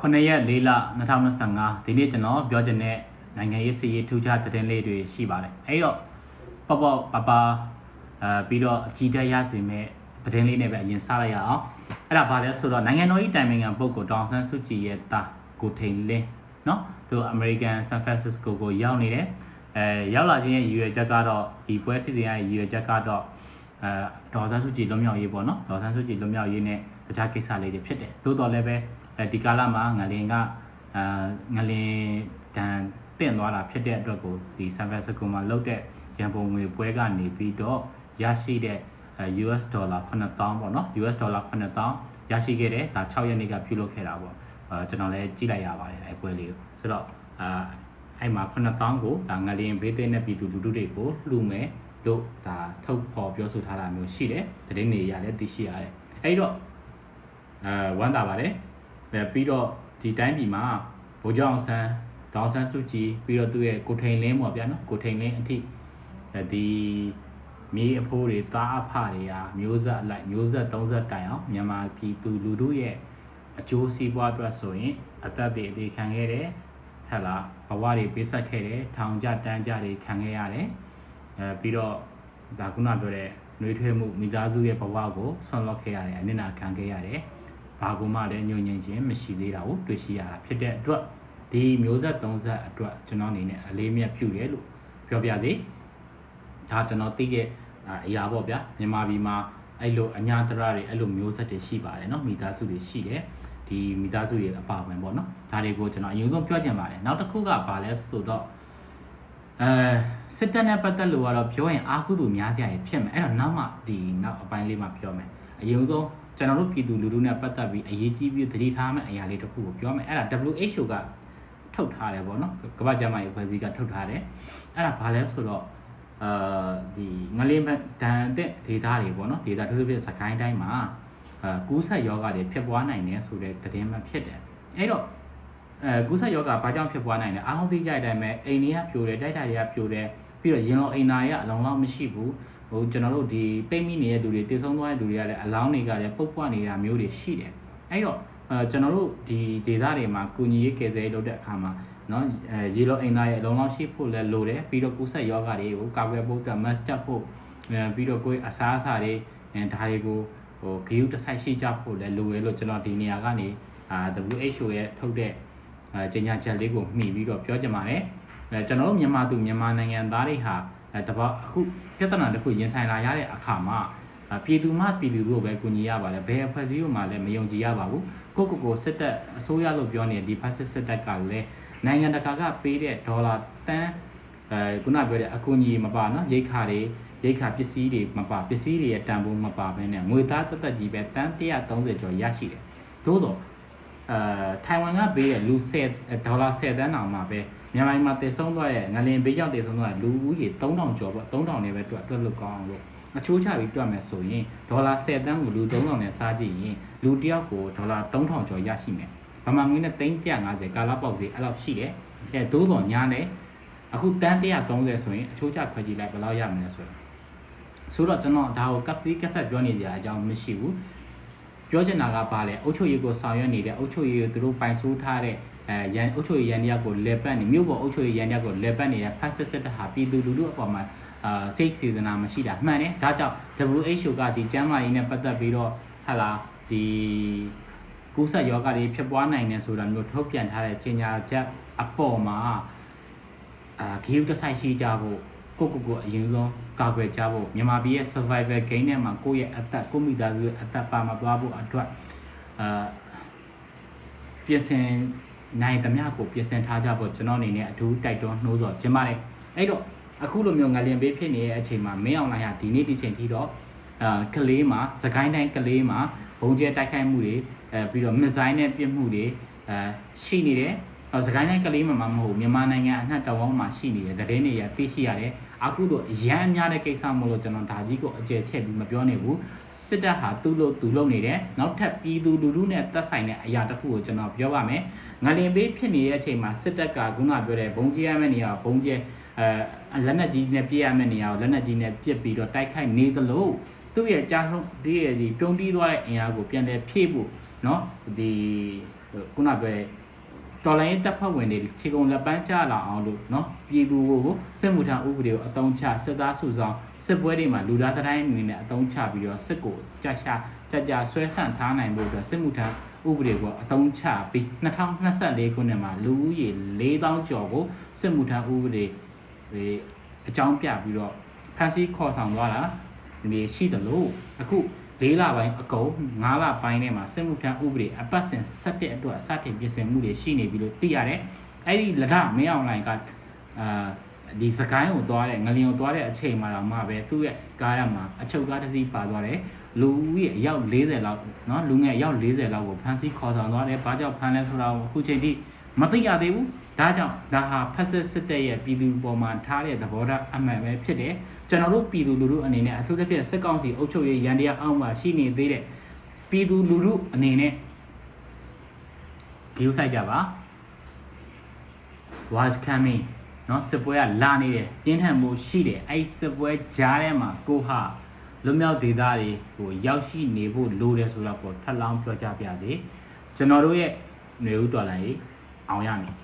9ရက်4လ2025ဒီနေ့ကျွန်တော်ပြောချင်တဲ့နိုင်ငံရေးစီရေးထူးခြားသတင်းလေးတွေရှိပါတယ်အဲ့တော့ပေါ့ပေါ့ပပအဲပြီးတော့အကြီးတက်ရစေမဲ့သတင်းလေးနဲ့ပဲအရင်စလိုက်ရအောင်အဲ့ဒါဘာလဲဆိုတော့နိုင်ငံတော်၏တိုင်ပင်ခံပုဂ္ဂိုလ်တောင်ဆန်းစုကြည်ရဲ့တာကိုထိန်လင်းเนาะသူအမေရိကန်ဆန်ဖရန်စစ္စကိုကိုရောက်နေတယ်အဲရောက်လာခြင်းရဲ့ရည်ရွယ်ချက်ကတော့ဒီပွဲစီစဉ်ရဲ့ရည်ရွယ်ချက်ကတော့အဲဒေါ်ဆန်းစုကြည်လွတ်မြောက်ရေးပေါ့နော်ဒေါ်ဆန်းစုကြည်လွတ်မြောက်ရေးနဲ့တခြားကိစ္စလေးတွေဖြစ်တယ်သို့တော်လည်းပဲ အဲဒီကာလမှာငလင်ကအာငလင်တန်တင့်သွားတာဖြစ်တဲ့အတွက်ကိုဒီဆန်ဖရန်စစ္စကိုမှာလုပ်တဲ့ရန်ပုံငွေပွဲကနေပြီးတော့ရရှိတဲ့ US ဒေါ်လာ9000ပေါ့နော် US ဒေါ်လာ9000ရရှိခဲ့တယ်ဒါ6ရက်နေ့ကပြုလုပ်ခဲ့တာပေါ့အဲကျွန်တော်လည်းကြည့်လိုက်ရပါတယ်အဲပွဲလေးကိုဆိုတော့အာအဲ့မှာ9000ကိုဒါငလျင်ဘေးသိမ်းတဲ့ပြည်သူလူထုတွေကိုလှူမယ်တို့ဒါထုတ်ဖော်ပြောဆိုထားတာမျိုးရှိတယ်တရင်နေရလည်းသိရှိရတယ်အဲ့တော့အဲဝမ်းသာပါတယ် အဲပြီးတော့ဒီတိုင်းပြည်မှာဗိုလ်ချုပ်အောင်ဆန်းဒေါအောင်ဆန်းစုကြည်ပြီးတော့သူ့ရဲ့ကိုထိန်လင်းပေါ့ဗျာနော်ကိုထိန်လင်းအထိအဲဒီမြေအဖိုးတွေသားအဖတွေဟာမျိုးဆက်အလိုက်မျိုးဆက်30တိုင်အောင်မြန်မာပြည်သူလူထုရဲ့အကျိုးစီးပွားအတွက်ဆိုရင်အသက်တွေအသေးခံခဲ့တယ်ဟဲ့လားဘဝတွေပေးဆက်ခဲ့တယ်ထောင်ကြတန်းကြတွေခံခဲ့ရတယ်အဲပြီးတော့ဒါခုနပြောတဲ့နှွေးထွေးမှုမိသားစုရဲ့ဘဝကိုဆွန့်လွတ်ခဲ့ရတယ်အနစ်နာခံခဲ့ရတယ် ဘာကူမှလည်းညှို့ငြိမ်ခြင်းမရှိသေးတာကိုတွေ့ရှိရတာဖြစ်တဲ့အတွက်ဒီမျိုးဆက်30အတွက်ကျွန်တော်အနေနဲ့အလေးမြတ်ပြုတယ်လို့ပြောပြစေဒါကျွန်တော်သိတဲ့အရာပေါ့ဗျာမြန်မာပြည်မှာအဲ့လိုအညာတရတွေအဲ့လိုမျိုးဆက်တွေရှိပါတယ်เนาะမိသားစုတွေရှိတယ်ဒီမိသားစုတွေအပါဝင်ပေါ့เนาะဒါတွေကိုကျွန်တော်အရင်ဆုံးပြောချင်ပါတယ်နောက်တစ်ခုကဘာလဲဆိုတော့အဲစစ်တပ်နဲ့ပတ်သက်လို့ကတော့ပြောရင်အာကုသူများစရာကြီးဖြစ်မယ်အဲ့တော့နောက်မှဒီနောက်အပိုင်းလေးမှပြောမယ်အရင်ဆုံး ကျွန်တော်တို့ပြည်သူလူထုနဲ့ပတ်သက်ပြီးအရေးကြီးပြီးသတိထားမယ့်အရာလေးတစ်ခုကိုပြောမယ်အဲ့ဒါ WHO ကထုတ်ထားတယ်ပေါ့နော်ကမ္ဘာ့ကျန်းမာရေးအဖွဲ့အစည်းကထုတ်ထားတယ်အဲ့ဒါဘာလဲဆိုတော့အာဒီငလင်းဘက်ဒဏ်တဲ့ဒေတာတွေပေါ့နော်ဒေတာထူးထူးဖြင့်စကိုင်းတိုင်းမှာအာကူးဆက်ယောဂတွေဖြစ်ပွားနိုင်တယ်ဆိုတဲ့သတင်းမှဖြစ်တယ်အဲ့တော့ အဲကူးဆက်ယောဂဘာကြောင့်ဖြစ်ပွားနိုင်လဲအားလုံးသိကြတဲ့အတိုင်းပဲအိမ်တွေကပြိုတယ်တိုက်တာတွေကပြိုတယ်ပြီးတော့ရင်လောအိမ်သားတွေကအလုံးလောက်မရှိဘူးဟိုကျွန်တော်တို့ဒီပိတ်မိနေတဲ့လူတွေတည်ဆုံးသွားတဲ့လူတွေကလည်းအလောင်းတွေကလည်းပုတ်ပွားနေတာမျိုးတွေရှိတယ်အဲ့တော့အဲကျွန်တော်တို့ဒီဒေသတွေမှာကုညီရေးကယ်ဆယ်ရေးလုပ်တဲ့အခါမှာနော်အဲရေလောအိမ်သားရဲ့အလုံးလောက်ရှိဖို့လည်းလိုတယ်ပြီးတော့ကူးဆက်ယောဂတွေကိုကာကွယ်ဖို့အတွက် mask တပ်ဖို့အဲပြီးတော့ကိုယ်အစားအစာတွေအဲဒါတွေကိုဟိုဂီယူတစ်ဆိုင်ရှိကြဖို့လည်းလိုရလို့ကျွန်တော်ဒီနေရာကနေအာ WHO ရဲ့ထုတ်တဲ့အဲ ကြေညာချက်လေးကိုမှီပြီးတော့ပြောချင်ပါတယ်အဲကျွန်တော်တို့မြန်မာသူမြန်မာနိုင်ငံသားတွေဟာအဲတပတ်အခုပြဿနာတစ်ခုရင်ဆိုင်လာရတဲ့အခါမှာအဲပြည်သူမှပြည်သူတို့ပဲကူညီရပါလေဘယ်အဖွဲ့အစည်းမှလည်းမယုံကြည်ရပါဘူးကိုကိုကိုစစ်တပ်အစိုးရလို့ပြောနေတဲ့ဒီဖက်စစ်စစ်တပ်ကလည်းနိုင်ငံတကာကပေးတဲ့ဒေါ်လာတန်းအဲခုနပြောတဲ့အကူအညီမပါနော်ရိတ်ခါတွေရိတ်ခါပစ္စည်းတွေမပါပစ္စည်းတွေရဲ့တန်ဖိုးမပါဘဲနဲ့ငွေသားတက်တက်ကြီးပဲတန်း130ကျော်ရရှိတယ်သို့တော့ အဲထိုင်ဝမ်ကပေးတဲ့လူ10ဒေါ်လာ10တန်းတောင်မှပဲမြန်မာပြည်မှာတည်ဆုံးသွားတဲ့ငလင်ဘေးရောက်တည်ဆုံးသွားတဲ့လူဦးရေ3000ကျော်ပေါ့3000နဲ့ပဲတွက်တွက်လို့ကောင်းအောင်လို့အချိုးချပြီးတွက်မယ်ဆိုရင်ဒေါ်လာ10တန်းကိုလူ3000နဲ့စားကြည့်ရင်လူတစ်ယောက်ကိုဒေါ်လာ3000ကျော်ရရှိမယ်ဗမာငွေနဲ့350ကာလပေါက်စီအဲ့လောက်ရှိတယ်အဲသို့တော်ညာနဲ့အခုတန်း130ဆိုရင်အချိုးချခွဲကြည့်လိုက်ဘယ်လောက်ရမလဲဆိုတော့ဆိုတော့ကျွန်တော်ဒါကိုကပ်ပြီးကပ်ဖက်ပြောနေကြအကြောင်းမရှိဘူး ပြောချင်တာကဘာလဲအုတ်ချုပ်ရေးကိုဆောင်ရွက်နေတဲ့အုတ်ချုပ်ရေးကိုသူတို့ပိုင်ဆိုးထားတဲ့အဲရန်အုတ်ချုပ်ရေးရန်တယောက်ကိုလေပတ်နေမြို့ပေါ်အုတ်ချုပ်ရေးရန်တယောက်ကိုလေပတ်နေတဲ့ဖက်စစ်စစ်တဟာပြည်သူလူထုအပေါ်မှာအာစိတ်စေတနာမရှိတာမှန်တယ်ဒါကြောင့် WHO ကဒီကျန်းမာရေးနဲ့ပတ်သက်ပြီးတော့ဟာလာဒီကူးစက်ယောဂတွေဖြစ်ပွားနိုင်တယ်ဆိုတာမျိုးထုတ်ပြန်ထားတဲ့ကြေညာချက်အပေါ်မှာအာဂီယူတစ်ဆိုင်ရှိကြဖို့ ကိုကိုကိုအရင်ဆုံးကာကွယ်ကြဖို့မြန်မာပြည်ရဲ့ survival game နဲ့မှာကိုယ့်ရဲ့အသက်ကိုမိသားစုရဲ့အသက်ပါမသွားဖို့အတွက်အာပြင်ဆင်နိုင်သမျှကိုပြင်ဆင်ထားကြဖို့ကျွန်တော်အနေနဲ့အထူးတိုက်တွန်းနှိုးဆော်ခြင်းပါတယ်အဲ့တော့အခုလိုမျိုးငလျင်ပေးဖြစ်နေတဲ့အချိန်မှာမင်းအောင်လှိုင်ဟာဒီနေ့ဒီချိန်ထိတော့အာကလေးမှာစကိုင်းတိုင်းကလေးမှာဘုံကျဲတိုက်ခိုက်မှုတွေအဲပြီးတော့မစ်ဇိုင်းနဲ့ပြစ်မှုတွေအဲရှိနေတယ်ဟော စကိုင်းတိုင်းကလေးမှာမဟုတ်မြန်မာနိုင်ငံအနှံ့တဝန်းမှာရှိနေတဲ့သတင်းတွေရသိရှိရတယ်အခုတော့အရန်အများတဲ့ကိစ္စမို့လို့ကျွန်တော်ဒါကြီးကိုအကျယ်ချက်ပြီးမပြောနေဘူးစစ်တပ်ဟာသူ့လို့သူလုပ်နေတယ်နောက်ထပ်ပြည်သူလူထုနဲ့သက်ဆိုင်တဲ့အရာတစ်ခုကိုကျွန်တော်ပြောပါမယ်ငလင်ပေးဖြစ်နေတဲ့အချိန်မှာစစ်တပ်ကခုနပြောတဲ့ဘုံကျဲရမယ့်နေရာဘုံကျဲအဲလက်နက်ကြီးနဲ့ပြည့်ရမယ့်နေရာကိုလက်နက်ကြီးနဲ့ပြစ်ပြီးတော့တိုက်ခိုက်နေသလိုသူ့ရဲ့ကြားဆုံးဒီရဲ့ဒီပြုံးပြီးသွားတဲ့အင်အားကိုပြန်လည်ဖြည့်ဖို့เนาะဒီဟ ခုနပြောတဲ့ တော်လိုင်းတပ်ဖွဲ့ဝင်တွေခြေကုံလက်ပန်းကျလာအောင်လို့နော်ပြည်သူကိုစစ်မှုထမ်းဥပဒေကိုအသုံးချစစ်သားစုဆောင်စစ်ပွဲတွေမှာလူသားတိုင်းအနေနဲ့အသုံးချပြီးတော့စစ်ကိုကြာချာကြာကြာဆွဲဆန့်ထားနိုင်ဖို့အတွက်စစ်မှုထမ်းဥပဒေကိုအသုံးချပြီး2024ခုနှစ်မှာလူဦးရေ4000ကျော်ကိုစစ်မှုထမ်းဥပဒေအကြောင်းပြပြီးတော့ဖန်ဆီးခေါ်ဆောင်သွားတာမျိုးရှိတယ်လို့အခု ၄လပိုင်းအကုန်၅လပိုင်းထဲမှာစစ်မှုထမ်းဥပဒေအပတ်စဉ်7အတွက်စတင်ပြင်ဆင်မှုတွေရှိနေပြီလို့သိရတယ်အဲ့ဒီလက်ထမင်းအောင်လိုင်ကအာဒီစကိုင်းကိုသွားတဲ့ငလျင်ကိုသွားတဲ့အချိန်မှာတော့မှပဲသူ့ရဲ့ကားရမှာအချုပ်ကားတစ်စီးပါသွားတယ်လူဦးရေအယောက်40လောက်เนาะလူငယ်အယောက်40လောက်ကိုဖမ်းဆီးခေါ်ဆောင်သွားတယ်ဘာကြောင့်ဖမ်းလဲဆိုတာကိုအခုချိန်ထိမသိရသေးဘူးဒါကြောင့်ဒါဟာဖက်စစ်စစ်တပ်ရဲ့ပြည်သူပေါ်မှာထားတဲ့သဘောထားအမှန်ပဲဖြစ်တယ် ကျွန်တော်တို့ပြည်သူလူထုအနေနဲ့အထူးသဖြင့်စစ်ကောင်စီအုပ်ချုပ်ရေးရန်တရားအောက်မှာရှိနေသေးတဲ့ပြည်သူလူထုအနေနဲ့ဂိူးဆိုင်ကြပါ was coming เนาะစစ်ပွဲကလာနေတယ်ပြင်းထန်မှုရှိတယ်အဲ့ဒီစစ်ပွဲကြားထဲမှာကိုဟာလွတ်မြောက်ဒေသတွေကိုရောက်ရှိနေဖို့လိုတယ်ဆိုတော့ကိုထပ်လောင်းပြောကြပြစေကျွန်တော်တို့ရဲ့ຫນွေဦးတော်လိုင်းအောင်ရမယ်